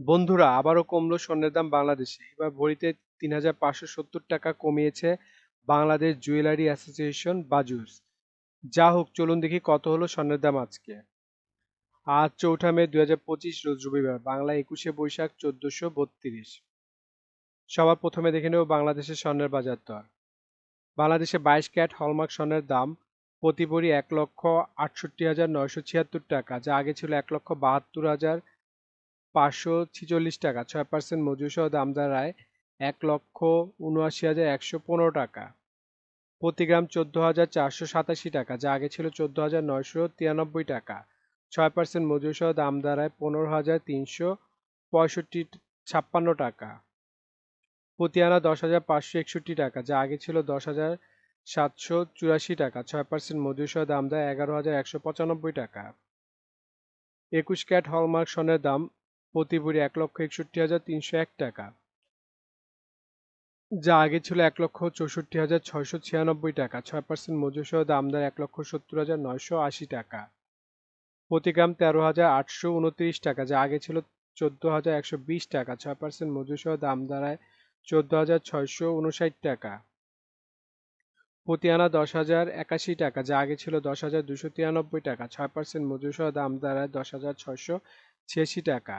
বন্ধুরা, আবারও কমলো স্বর্ণের দাম বাংলাদেশে। এবার ভরিতে তিন হাজার পাঁচশো সত্তর টাকা কমিয়েছে বাংলাদেশ জুয়েলারি অ্যাসোসিয়েশন বাজুস যা হোক, চলুন দেখি কত হলো স্বর্ণের দাম আজকে। আজ চৌঠা মে দুই হাজার পঁচিশ, রোজ রবিবার, বাংলা একুশে বৈশাখ চোদ্দশো বত্রিশ। সবার প্রথমে দেখে নেব বাংলাদেশের স্বর্ণের বাজার দর। বাংলাদেশে বাইশ ক্যাট হলমার্ক স্বর্ণের দাম প্রতি ভরি এক লক্ষ আটষট্টি হাজার নয়শো ছিয়াত্তর টাকা, যা আগে ছিল এক লক্ষ বাহাত্তর হাজার পাঁচশো ছিচল্লিশ টাকা, ছয় পার্সেন্ট মজুর সহ দাম দাঁড়ায় এক লক্ষ উনআশি হাজার একশো পনেরো টাকা। প্রতি গ্রাম চোদ্দ হাজার চারশো সাতাশি টাকা, যা আগে ছিল চোদ্দ হাজার নয়শো তিরানব্বই টাকা। ছয় পার্সেন্ট মজুর সহ দাম দাঁড়ায় পনেরো হাজার তিনশো পঁয়ষট্টি ছাপ্পান্ন টাকা। প্রতি আনা দশ হাজার পাঁচশো একষট্টি টাকা, যা আগে ছিল দশ হাজার সাতশো চুরাশি টাকা, ছয় পার্সেন্ট মজুর সহ দাম দেয় এগারো হাজার একশো পঁচানব্বই টাকা। একুশ ক্যাট হলমার্ক সনের দাম প্রতি ভরি এক লক্ষ একষট্টি হাজার তিনশো এক টাকা। যা আগে ছিল এক লক্ষ চৌষট্টি হাজার ছয়শো ছিয়ানব্বই টাকা, ছয় পার্সেন্ট মজুর সহ দামদার এক লক্ষ সত্তর হাজার নয়শো আশি টাকা। প্রতি গ্রাম তেরো হাজার আটশো উনত্রিশ টাকা, যা আগে ছিল চোদ্দ হাজার একশো বিশ টাকা, ছয় পার্সেন্ট মজুর সহ দাম দাঁড়ায় চোদ্দ হাজার ছয়শো উনষাট টাকা। প্রতি আনা দশ হাজার একাশি টাকা, যা আগে ছিল দশ হাজার দুশো তিরানব্বই টাকা, ছয় পার্সেন্ট মজুর সহ দাম দাঁড়ায় দশ হাজার ছয়শো ছিয়াশি টাকা।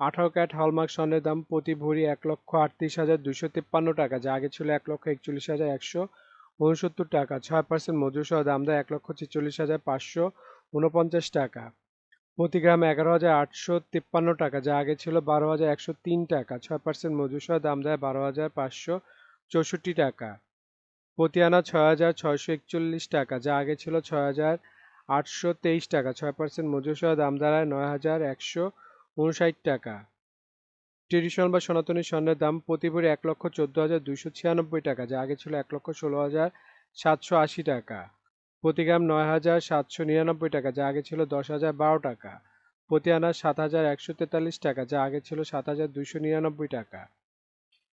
আঠারো ক্যাট হলমার্ক স্বর্ণের দাম প্রতি ভরি এক লক্ষ আটত্রিশ হাজার দুশো তিপ্পান্ন টাকা, যা আগে ছিল এক লক্ষ একচল্লিশ হাজার একশো উনসত্তর টাকা, ছয় পার্সেন্ট মজুর সহ দাম দেয় এক লক্ষ ছেচল্লিশ হাজার পাঁচশো উনপঞ্চাশ টাকা। প্রতি গ্রাম এগারো হাজার আটশো তিপ্পান্ন টাকা, যা আগে ছিল বারো হাজার একশো তিন টাকা, ছয় পার্সেন্ট মজুর দাম দেয় বারো হাজার পাঁচশো চৌষট্টি টাকা। প্রতি আনা ছয় হাজার ছয়শো একচল্লিশ টাকা, যা আগে ছিল ছয় হাজার আটশো তেইশ টাকা, ছয় পার্সেন্ট মজুর দাম দাঁড়ায় নয় হাজার একশো উনষাট টাকা। ট্রেডিশনাল বা সনাতনী স্বর্ণের দাম প্রতি ভরি এক লক্ষ চোদ্দ হাজার দুইশো ছিয়ানব্বই টাকা, যা আগে ছিল এক লক্ষ ষোলো হাজার সাতশো আশি টাকা। প্রতি গ্রাম নয় হাজার সাতশো নিরানব্বই টাকা, যা আগে ছিল দশ হাজার বারো টাকা। প্রতি আনা সাত হাজার একশো তেতাল্লিশ টাকা, যা আগে ছিল সাত হাজার দুইশো নিরানব্বই টাকা।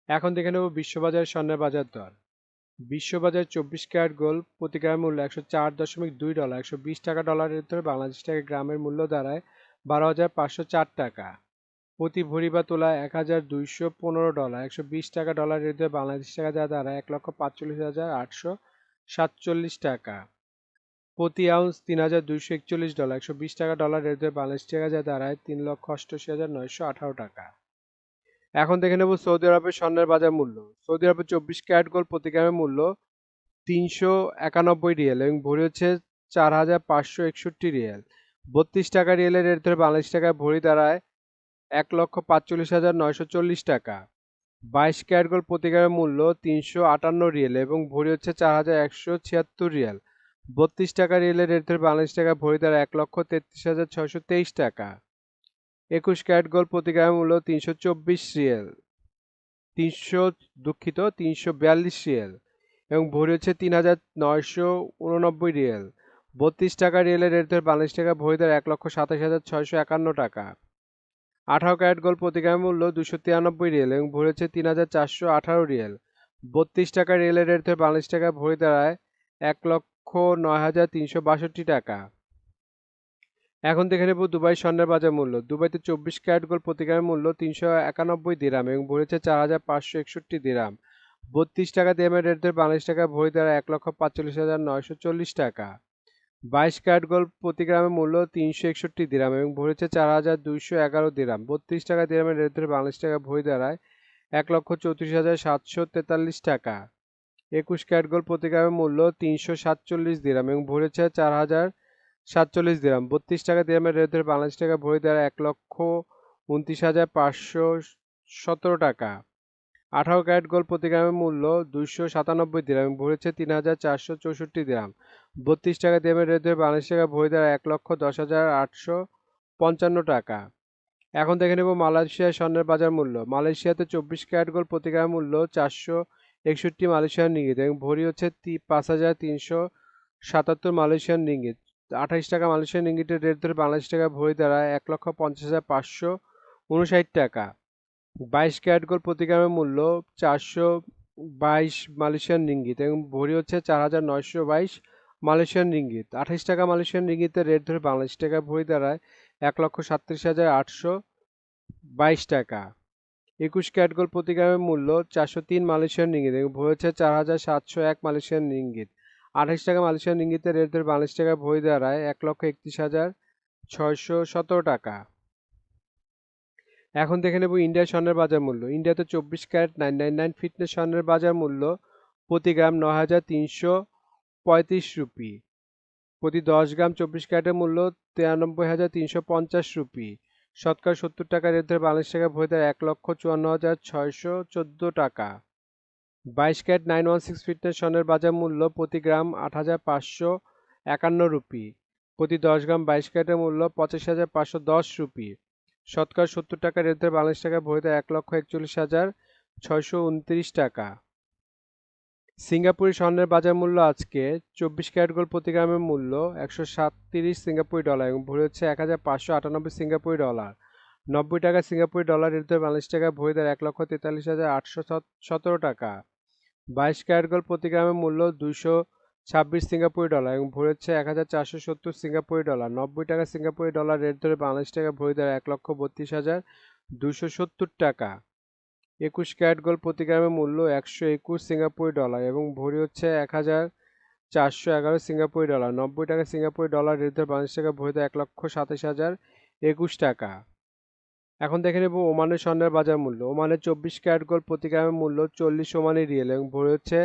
এখন দেখে নেব বিশ্ববাজার স্বর্ণের বাজার দর। বিশ্ববাজার চব্বিশ ক্যারেট গোল্ড প্রতি গ্রামের মূল্য একশো চার দশমিক দুই ডলার, একশো বিশ টাকা ডলারের ধরে বাংলাদেশ টাকা গ্রামের মূল্য দাঁড়ায় বারো হাজার পাঁচশো চার টাকা। প্রতি ভরি বা তোলা এক হাজার দুইশো পনেরো ডলার, একশো বিশ টাকা ডলার রেটে বাংলাদেশ টাকা যা দাঁড়ায় এক লক্ষ পাঁচচল্লিশ হাজার আটশো সাতচল্লিশ টাকা। প্রতি আউন্স তিন হাজার দুইশো একচল্লিশ ডলার, একশো বিশ টাকা ডলার রেটে বাংলাদেশ টাকা যা দাঁড়ায় তিন লক্ষ অষ্টআশি হাজার নয়শো আঠারো টাকা। এখন দেখে নেব সৌদি আরবের স্বর্ণের বাজার মূল্য। সৌদি আরবের চব্বিশ ক্যারেট গোল্ড প্রতি গ্রামের মূল্য তিনশো একানব্বই রিয়েল এবং ভরি হচ্ছে চার হাজার পাঁচশো একষট্টি রিয়েল। বত্রিশ টাকা রিয়েলের রেট ধরে বাংলাদেশ টাকায় ভরি দাঁড়ায় এক লক্ষ পাঁচচল্লিশ হাজার নয়শো চল্লিশ টাকা। বাইশ ক্যারেট গোল্ড প্রতি মূল্য তিনশো আটান্ন রিয়েল এবং ভরি হচ্ছে চার হাজার একশো ছিয়াত্তর রিয়েল। বত্রিশ টাকা রিয়েলের রেট ধরে বাংলাদেশ টাকা ভরি দাঁড়ায় এক লক্ষ তেত্রিশ হাজার ছয়শো তেইশ টাকা। একুশ ক্যারেট গোল্ড প্রতি মূল্য তিনশো চব্বিশ রিয়েল। তিনশো দুঃখিত, তিনশো বিয়াল্লিশ রিয়েল এবং ভরি হচ্ছে তিন হাজার নয়শো উননব্বই রিয়েল। বত্রিশ টাকা রিয়েলের রেট ধরে বাংলাদেশ টাকা ভরি দেয় এক লক্ষ সাতাশ হাজার ছয়শো একান্ন টাকা। আঠারো ক্যারেট গোল্ড প্রতি মূল্য দুশো তিরানব্বই রিয়েল এবং ভরি হচ্ছে তিন হাজার চারশো আঠারো রিয়েল। বত্রিশ টাকা রিয়েলের রেট ধরে বাংলাদেশ টাকা ভরি দাঁড়ায় এক লক্ষ নয় হাজার তিনশো বাষট্টি টাকা। এখন দেখে নেব দুবাই স্বর্ণের বাজার মূল্য। দুবাইতে চব্বিশ ক্যারেট গোল্ড প্রতি মূল্য তিনশো একানব্বই দিরাম এবং ভরেছে চার হাজার পাঁচশো একষট্টি দিরাম। বত্রিশ টাকা দিরামের রেট ধরে বাংলাদেশ টাকা ভরি দ্বারা এক লক্ষ পাঁচচল্লিশ হাজার নয়শো চল্লিশ টাকা। বাইশ ক্যারেট গোল্ড প্রতি গ্রামের মূল্য তিনশো একষট্টি দিরাম এবং ভরেছে চার হাজার দুইশো এগারো দিরাম। বত্রিশ টাকা দিরামের রেট ধরে বাংলাদেশ টাকা ভরি দাঁড়ায় এক লক্ষ চৌত্রিশ হাজার সাতশো তেতাল্লিশ টাকা। একুশ ক্যারেট গোল্ড প্রতি গ্রামের মূল্য তিনশো সাতচল্লিশ দিরাম এবং ভরেছে চার হাজার সাতচল্লিশ দিরাম। বত্রিশ টাকা দিরামের রেট ধরে বাংলাদেশ টাকা ভরি দাঁড়ায় এক লক্ষ উনত্রিশ হাজার পাঁচশো সতেরো টাকা। আঠারো ক্যারেট গোল্ড প্রতি গ্রামের মূল্য দুইশো সাতানব্বই দিরাম ভরেছে তিন হাজার চারশো চৌষট্টি দিরাম। বত্রিশ টাকা দিরামের রেট ধরে বাংলাদেশ টাকা ভরি দাঁড়ায় এক লক্ষ দশ হাজার আটশো পঞ্চান্ন টাকা। এখন দেখে নেব মালয়েশিয়ার স্বর্ণের বাজার মূল্য। মালয়েশিয়াতে চব্বিশ ক্যারেট গোল্ড প্রতি গ্রামের মূল্য চারশো একষট্টি মালয়েশিয়ান রিঙ্গিত এবং ভরি হচ্ছে পাঁচ হাজার তিনশো সাতাত্তর মালয়েশিয়ান রিঙ্গিত। আঠাইশ টাকা মালয়েশিয়ান রিঙ্গিটের রেট ধরে বাংলাদেশ টাকা ভরি দাঁড়ায় এক লক্ষ পঞ্চাশ হাজার পাঁচশো উনষাট টাকা। বাইশ ক্যারেট গোল্ড প্রতি গ্রামের মূল্য চারশো বাইশ মালয়েশিয়ান রিঙ্গিত এবং ভরি হচ্ছে চার হাজার নয়শো বাইশ মালয়েশিয়ান রিঙ্গিত। আঠাইশ টাকা মালয়েশিয়ান রিঙ্গিতের রেট ধরে বাংলাদেশ টাকা ভরি দাঁড়ায় এক লক্ষ সাতত্রিশ হাজার আটশো বাইশ টাকা। একুশ ক্যারেট গোল্ড প্রতি গ্রামের মূল্য চারশো তিন মালয়েশিয়ান রিঙ্গিত এবং ভরি হচ্ছে চার হাজার সাতশো এক মালয়েশিয়ান রিঙ্গিত। আঠাশ টাকা মালয়েশিয়ান রিঙ্গিতের রেট ধরে বাংলাদেশ টাকা ভরি দাঁড়ায় এক লক্ষ একত্রিশ হাজার ছয়শো সতেরো টাকা। এখন দেখে নেব ইন্ডিয়ার স্বর্ণের বাজার মূল্য। ইন্ডিয়াতে চব্বিশ carat nine nine nine fitness স্বর্ণের বাজার মূল্য প্রতি গ্রাম ন হাজার তিনশো পঁয়ত্রিশ রুপি। প্রতি দশ গ্রাম চব্বিশ ক্যারেটের মূল্য তিরানব্বই হাজার তিনশো পঞ্চাশ রুপি। শতকরা সত্তর টাকা রেট ধরে বাংলাদেশ টাকা ভরি দেয় এক লক্ষ চুয়ান্ন হাজার ছয়শো চোদ্দ টাকা। বাইশ carat nine one six fitness স্বর্ণের বাজার মূল্য প্রতি গ্রাম আট হাজার পাঁচশো একান্ন রুপি। প্রতি দশ গ্রাম বাইশ ক্যারেটের মূল্য পঁচাশি হাজার পাঁচশো দশ রুপি। শতকরা সত্তর টাকা রেট ধরে বাংলাদেশ টাকা ভরি দেয় এক লক্ষ একচল্লিশ হাজার ছয়শো উনত্রিশ টাকা। সিঙ্গাপুরি স্বর্ণের বাজার মূল্য আজকে চব্বিশ ক্যারেট গোল্ড প্রতি গ্রামের মূল্য একশো সাতত্রিশ সিঙ্গাপুরি ডলার এবং ভরি হচ্ছে এক হাজার পাঁচশো আটানব্বই সিঙ্গাপুরি ডলার। নব্বই টাকা সিঙ্গাপুরি ডলার রেট ধরে বাংলাদেশ টাকা ভরি দেয় এক লক্ষ তেতাল্লিশ হাজার আটশো সতেরো টাকা। বাইশ ক্যারেট গোল্ড প্রতি গ্রামের মূল্য দুইশো ছাব্বিশ সিঙ্গাপুরি ডলার এবং ভরি হচ্ছে এক হাজার চারশো সত্তর সিঙ্গাপুরি ডলার। নব্বই টাকা সিঙ্গাপুরি ডলার, রেট ধরে বাংলাদেশ টাকা ভরি দেয় এক লক্ষ বত্রিশ হাজার দুশো সত্তর টাকা। একুশ ক্যারেট গোল্ড প্রতি গ্রামের মূল্য একশো একুশ সিঙ্গাপুরি ডলার এবং ভরি হচ্ছে এক হাজার চারশো এগারো সিঙ্গাপুরি ডলার। নব্বই টাকা সিঙ্গাপুরি ডলার, রেট ধরে বাংলাদেশ টাকা ভরি দেয় এক লক্ষ সাতাশ হাজার একুশ টাকা। এখন দেখে নেব ওমানের স্বর্ণের বাজার মূল্য। ওমানের চব্বিশ ক্যারেট গোল্ড প্রতি গ্রামের মূল্য চল্লিশ ওমানি রিয়েল এবং ভরি হচ্ছে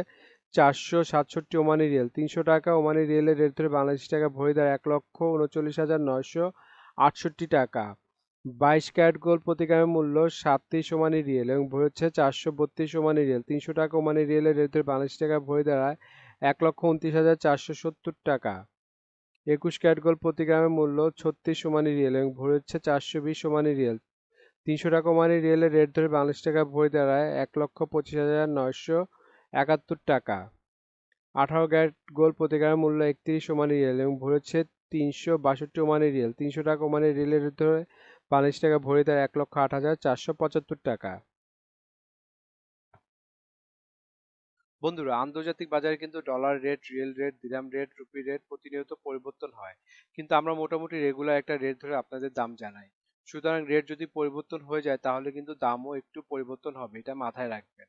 চারশো সাতষট্টি ওমানি রিয়েল, তিনশো টাকা ওমানি রিয়েলের রেট ধরে বাংলাদেশ টাকা ভরি দেয় এক লক্ষ উনচল্লিশ হাজার নয়শো আটষট্টি টাকা। বাইশ ক্যারেট গোল্ড প্রতি গ্রামের মূল্য সাতত্রিশ ওমানি রিয়েল এবং ভরি হচ্ছে চারশো বত্রিশ ওমানি রিয়েল, তিনশো টাকা ওমানি রিয়েলের রেট ধরে বাংলাদেশ টাকা ভরি দাঁড়ায় এক লক্ষ উনত্রিশ হাজার চারশো সত্তর টাকা। একুশ ক্যারেট গোল্ড প্রতি গ্রামের মূল্য ছত্রিশ ওমানি রিয়েল এবং ভরি হচ্ছে চারশো বিশ ওমানি রিয়েল, তিনশো টাকা ওমানি রিয়েলের রেট ধরে বাংলাদেশ টাকা ভরি দাঁড়ায় এক লক্ষ পঁচিশ হাজার নয়শো একাত্তর টাকা। আঠারো ক্যারেট গোল্ড প্রতি গ্রামের মূল্য একত্রিশ ওমানি রিয়েল এবং ভরি হচ্ছে তিনশো বাষট্টি ওমানি রিয়েল। তিনশো টাকা ওমানি রিয়েলের ধরে বাংলাদেশ টাকা ভরি দেয় এক লক্ষ আট হাজার চারশো পঁচাত্তর টাকা। বন্ধুরা, আন্তর্জাতিক বাজারে কিন্তু dollar rate riyal rate dirham rate rupee rate প্রতিনিয়ত পরিবর্তন হয়। কিন্তু আমরা মোটামুটি রেগুলার একটা রেট ধরে আপনাদের দাম জানাই। সুতরাং রেট যদি পরিবর্তন হয়ে যায়, তাহলে কিন্তু দামও একটু পরিবর্তন হবে, এটা মাথায় রাখবেন।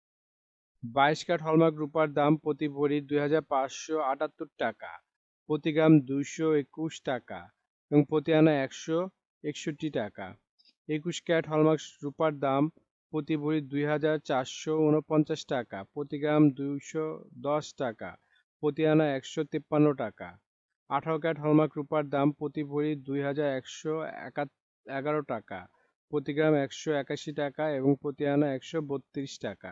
বাইশ কাঠ হলমার্ক রূপার দাম প্রতি ভরি দুই হাজার পাঁচশো আটাত্তর টাকা, প্রতি গ্রাম দুইশো একুশ টাকা এবং প্রতি আনা একশো একষট্টি টাকা। একুশ ক্যারেট হলমার্ক রূপার দাম প্রতি ভরি দুই হাজার চারশো উনপঞ্চাশ টাকা, প্রতি গ্রাম দুইশো দশ টাকা, প্রতি আনা একশো তিপ্পান্ন টাকা। আঠারো ক্যারেট হলমার্ক রূপার দাম প্রতি ভরি দুই হাজার একশো এগারো টাকা, প্রতি গ্রাম একশো একাশি টাকা এবং প্রতি আনা একশো বত্রিশ টাকা।